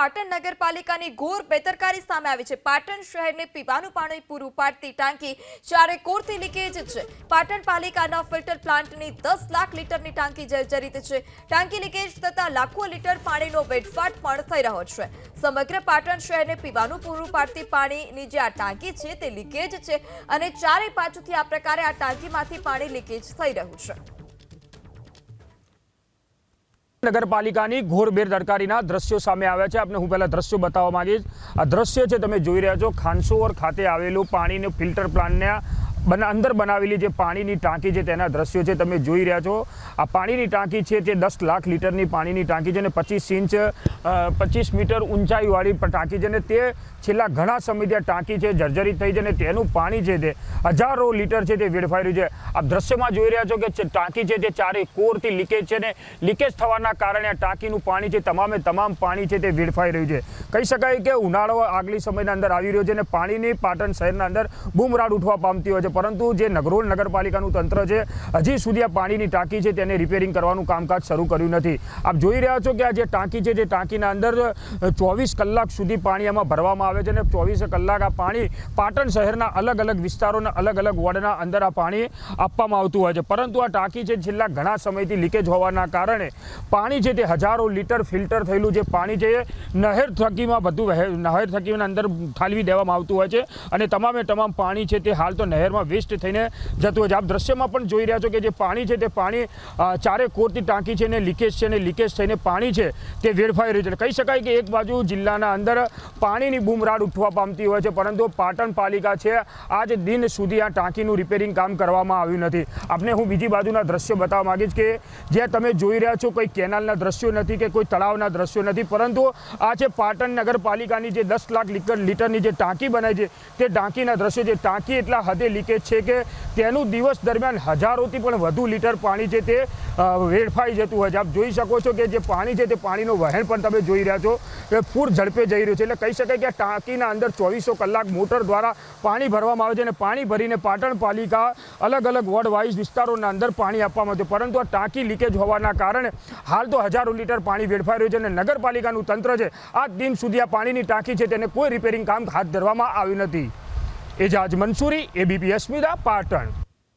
પાટણ નગરપાલિકાની ઘોર બેદરકારી સામે આવી છે. પાટણ શહેરને પીવાનું પાણી પૂરું પાડતી ટાંકી ચારે કોરથી લીકેજ છે. પાટણ પાલિકાના ફિલ્ટર પ્લાન્ટની દસ લાખ લીટરની ટાંકી જર્જરિત છે. ટાંકી લીકેજ થતાં લાખો લીટર પાણીનો વેડફાટ પણ થઈ રહ્યો છે. સમગ્ર પાટણ શહેરને પીવાનું પૂરું પાડતી પાણીની જે આ ટાંકી છે તે લીકેજ છે અને ચારે બાજુથી આ પ્રકારે આ ટાંકીમાંથી પાણી લીકેજ થઈ રહ્યું છે. નગરપાલિકાની ઘોર બેદરકારીના દ્રશ્યો સામે આવ્યા છે. આપને હું પહેલાં દ્રશ્યો બતાવવા માંગીશ. આ દ્રશ્ય છે, તમે જોઈ રહ્યા છો, ખાનસોવર ખાતે આવેલું પાણીનું ફિલ્ટર પ્લાન્ટના બના અંદર બનાવેલી જે પાણીની ટાંકી છે, તેના દ્રશ્યો છે, તમે જોઈ રહ્યા છો. આ પાણીની ટાંકી છે, તે દસ લાખ લીટરની પાણીની ટાંકી છે અને પચીસ ઇંચ પચીસ મીટર ઊંચાઈવાળી ટાંકી છે અને તે છેલ્લા ઘણા સમયથી આ ટાંકી છે, જર્જરિત થઈ છે અને તેનું પાણી છે તે હજારો લીટર છે તે વેડફાઈ રહ્યું છે. આ દ્રશ્યમાં જોઈ રહ્યા છો કે ટાંકી છે તે ચારે કોરથી લીકેજ છે ને લીકેજ થવાના કારણે આ ટાંકીનું પાણી છે, તમામે તમામ પાણી છે તે વેડફાઈ રહ્યું છે. કહી શકાય કે ઉનાળો આગલી સમયના અંદર આવી રહ્યો છે અને પાણીની પાટણ શહેરના અંદર બૂમરાડ ઉઠવા પામતી હોય છે. પરંતુ જે નગરોલ નગરપાલિકાનું તંત્ર છે, હજી સુધી આ પાણીની ટાંકી છે તેને રિપેરિંગ કરવાનું કામકાજ શરૂ કર્યું નથી. આપ જોઈ રહ્યા છો કે આ જે ટાંકી છે, જે ટાંકીના અંદર ચોવીસ કલાક સુધી પાણી આમાં ભરવામાં આવે છે અને ચોવીસ કલાક આ પાણી પાટણ શહેરના અલગ અલગ વિસ્તારોના અલગ અલગ વોર્ડના અંદર આ પાણી આપવામાં આવતું હોય છે. પરંતુ આ ટાંકી છે, છેલ્લા ઘણા સમયથી લીકેજ હોવાના કારણે પાણી છે તે હજારો લીટર ફિલ્ટર થયેલું જે પાણી છે એ નહેર થકીમાં બધું નહેર થકીના અંદર ઠાલવી દેવામાં આવતું હોય છે અને તમામે તમામ પાણી છે તે હાલ તો નહેરમાં વેસ્ટ થઈને જતું હોય છે. આપ દ્રશ્યમાં પણ જોઈ રહ્યા છો કે જે પાણી છે તે પાણી ચારે કોરથી ટાંકી છે ને લીકેજ છે ને લીકેજ થઈને પાણી છે તે વેડફાઈ રહ્યું છે. કહી શકાય કે એક બાજુ જિલ્લાના અંદર પાણીની બૂમરાડ ઉઠવા પામતી હોય છે, પરંતુ પાટણ પાલિકા છે આજ દિન સુધી આ ટાંકીનું રિપેરિંગ કામ કરવામાં આવ્યું નથી. આપને હું બીજી બાજુના દ્રશ્યો બતાવવા માંગીશ કે જે તમે જોઈ રહ્યા છો કોઈ કેનાલના દ્રશ્યો નથી કે કોઈ તળાવના દ્રશ્યો નથી, પરંતુ આ છે પાટણ નગરપાલિકાની જે દસ લાખ લીટર લીટરની જે ટાંકી બનાવી છે, તે ટાંકીના દ્રશ્યો છે. ટાંકી એટલા હદે લીકેજ છે કે તેનું દિવસ દરમિયાન હજારોથી પણ વધુ લીટર પાણી છે તે વેડફાઈ જતું હોય છે. આપ જોઈ શકો છો કે જે પાણી છે તે પાણીનું વહેણ પણ તમે જોઈ રહ્યા છો. કે પૂર ઝડપે જઈ રહ્યું છે. એટલે કહી શકાય કે ટાંકીના અંદર ચોવીસો કલાક મોટર દ્વારા પાણી ભરવામાં આવે છે અને પાણી ભરીને પાટણ પાલિકા અલગ અલગ વોર્ડ વાઇઝ વિસ્તારોના અંદર પાણી આપવામાં આવે પરંતુ આ ટાંકી લીકેજ હોવાના કારણે હાલ તો હજારો લીટર પાણી વેડફાઈ રહ્યું છે અને નગરપાલિકાનું તંત્ર છે આ દિન સુધી આ પાણીની ટાંકી છે તેને કોઈ રિપેરિંગ કામ હાથ ધરવામાં આવ્યું નથી. એજાજ મંસૂરી એબીપી અસ્મિતા પાટણ.